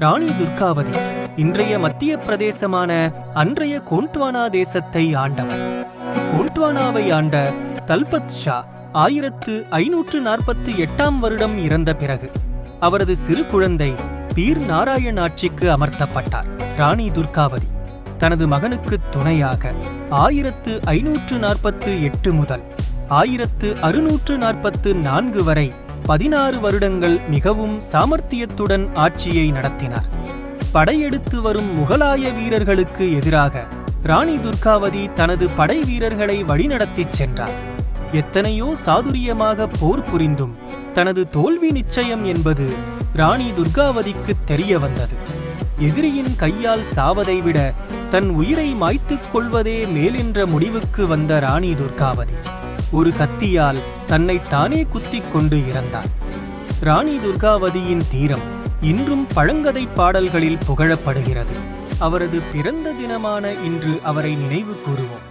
ராணி துர்காவதி இன்றைய மத்திய பிரதேசமான அன்றைய கோண்ட்வானா தேசத்தை ஆண்டவர் கோண்ட்வானாவை ஆண்ட தல்பத் ஷா ஆயிரத்து ஐநூற்று நாற்பத்தி எட்டாம் வருடம் இறந்த பிறகு அவரது சிறு குழந்தை பீர் நாராயண் ஆட்சிக்கு அமர்த்தப்பட்டார். ராணி துர்காவதி தனது மகனுக்கு துணையாக ஆயிரத்து ஐநூற்று நாற்பத்து எட்டு முதல் ஆயிரத்து அறுநூற்று நாற்பத்து நான்கு வரை பதினாறு வருடங்கள் மிகவும் சாமர்த்தியத்துடன் ஆட்சியை நடத்தினார். படையெடுத்து வரும் முகலாய வீரர்களுக்கு எதிராக ராணி துர்காவதி தனது படை வீரர்களை வழிநடத்திச் சென்றார். எத்தனையோ சாதுரியமாக போர் புரிந்தும் தனது தோல்வி நிச்சயம் என்பது ராணி துர்காவதிக்கு தெரிய வந்தது. எதிரியின் கையால் சாவதை விட தன் உயிரை மாய்த்துக் கொள்வதே மேலென்ற முடிவுக்கு வந்த ராணி துர்காவதி ஒரு கத்தியால் தன்னை தானே குத்திக் கொண்டு இறந்தார். ராணி துர்காவதியின் தீரம் இன்றும் பழங்கதை பாடல்களில் புகழப்படுகிறது. அவரது பிறந்த தினமான இன்று அவரை நினைவு கூறுவோம்.